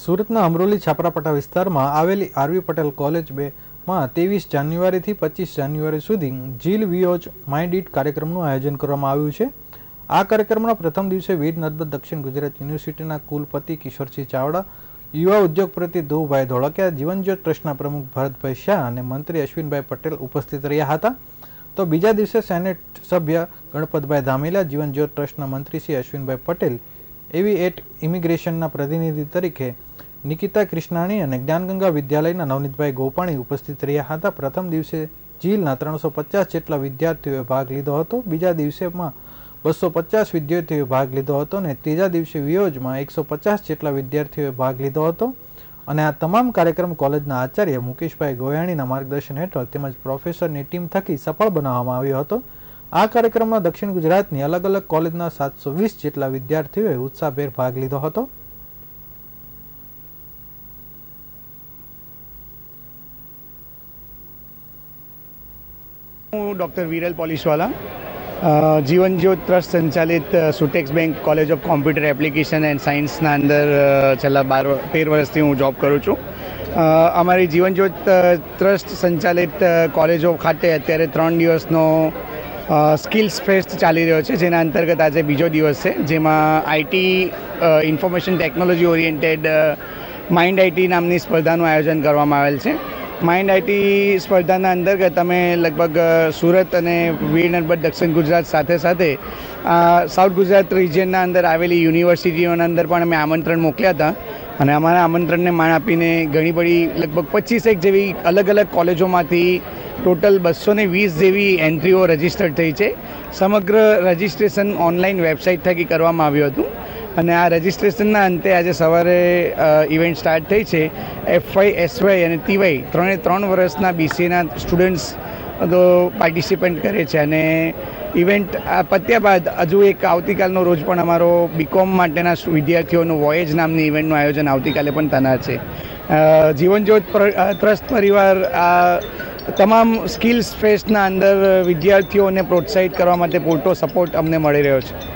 સુરતના અમરોલી છાપરાપટા વિસ્તારમાં આવેલી આરવી પટેલ કોલેજ બેમાં ત્રેવીસ જાન્યુઆરીથી પચીસ જાન્યુઆરી સુધી જીલ વિયોજ માઇન્ડ ઇટ કાર્યક્રમનું આયોજન કરવામાં આવ્યું છે. આ કાર્યક્રમના પ્રથમ દિવસે વીર નર્મદ દક્ષિણ ગુજરાત યુનિવર્સિટીના કુલપતિ કિશોરસિંહ ચાવડા, યુવા ઉદ્યોગપતિ ધુવભાઈ ધોળકિયા જીવનજ્યોત ટ્રસ્ટના પ્રમુખ ભરતભાઈ શાહ અને મંત્રી અશ્વિનભાઈ પટેલ ઉપસ્થિત રહ્યા હતા. તો બીજા દિવસે સેનેટ સભ્ય ગણપતભાઈ ધામેલા જીવનજ્યોત ટ્રસ્ટના મંત્રી શ્રી અશ્વિનભાઈ પટેલ, એવી એટ ઇમિગ્રેશનના પ્રતિનિધિ તરીકે નિકિતા કૃષ્ણાણી અને જ્ઞાનગંગા વિદ્યાલયના નવનીતભાઈ ગોપાણી ઉપસ્થિત રહ્યા હતા. પ્રથમ દિવસે જીલના ત્રણસો પચાસ જેટલા વિદ્યાર્થીઓએ ભાગ લીધો હતો. બીજા દિવસેમાં બસો પચાસ વિદ્યાર્થીઓએ ભાગ લીધો હતો અને ત્રીજા દિવસે વિયોજમાં એકસો પચાસ જેટલા વિદ્યાર્થીઓએ ભાગ લીધો હતો. અને આ તમામ કાર્યક્રમ કોલેજના આચાર્ય મુકેશભાઈ ગોયાણીના માર્ગદર્શન હેઠળ તેમજ પ્રોફેસરની ટીમ થકી સફળ બનાવવામાં આવ્યો હતો. આ કાર્યક્રમમાં દક્ષિણ ગુજરાતની અલગ અલગ કોલેજના સાતસો વીસ જેટલા વિદ્યાર્થીઓએ ઉત્સાહભેર ભાગ લીધો હતો. હું ડૉક્ટર વિરલ પોલીસવાલા જીવનજ્યોત જીવન જ્યોત ટ્રસ્ટ સંચાલિત Sutex bank college of computer application and સાયન્સના અંદર છેલ્લા બાર તેર વર્ષથી હું જોબ કરું છું. અમારી જીવન જ્યોત ટ્રસ્ટ સંચાલિત કોલેજો ખાતે અત્યારે ત્રણ દિવસનો સ્કિલ્સ ફેસ્ટ ચાલી રહ્યો છે, જેના અંતર્ગત આજે બીજો દિવસ છે, જેમાં IT information technology oriented mind IT નામની સ્પર્ધાનું આયોજન કરવામાં આવેલ છે. માઇન્ડ આઈટી સ્પર્ધાના અંતર્ગત અમે લગભગ સુરત અને વીરનર્મદ દક્ષિણ ગુજરાત સાથે સાથે સાઉથ ગુજરાત રિજિયનના અંદર આવેલી યુનિવર્સિટીઓના અંદર પણ અમે આમંત્રણ મોકલ્યા હતા. અને અમારા આમંત્રણને માન આપીને ઘણી બધી લગભગ પચીસેક જેવી અલગ અલગ કોલેજોમાંથી ટોટલ બસો ને વીસ જેવી એન્ટ્રીઓ રજીસ્ટર્ડ થઈ છે. સમગ્ર રજિસ્ટ્રેશન ઓનલાઈન વેબસાઇટ થકી કરવામાં આવ્યું હતું. અને આ રજિસ્ટ્રેશનના અંતે આજે સવારે ઇવેન્ટ સ્ટાર્ટ થઈ છે. એફવાય એસવાય અને ટીવાય ત્રણે ત્રણ વર્ષના બીસીએના સ્ટુડન્ટ્સ તો પાર્ટિસિપેન્ટ કરે છે. અને ઇવેન્ટ પત્યા બાદ હજુ એક આવતીકાલનો રોજ પણ અમારો બીકોમ માટેના વિદ્યાર્થીઓનું વોયેજ નામની ઇવેન્ટનું આયોજન આવતીકાલે પણ થનાર છે. જીવનજ્યોત ત્રસ્ત પરિવાર, આ, તમામ સ્કિલ્સ ફેસ્ટના અંદર વિદ્યાર્થીઓને પ્રોત્સાહિત કરવા માટે પૂરતો સપોર્ટ અમને મળી રહ્યો છે.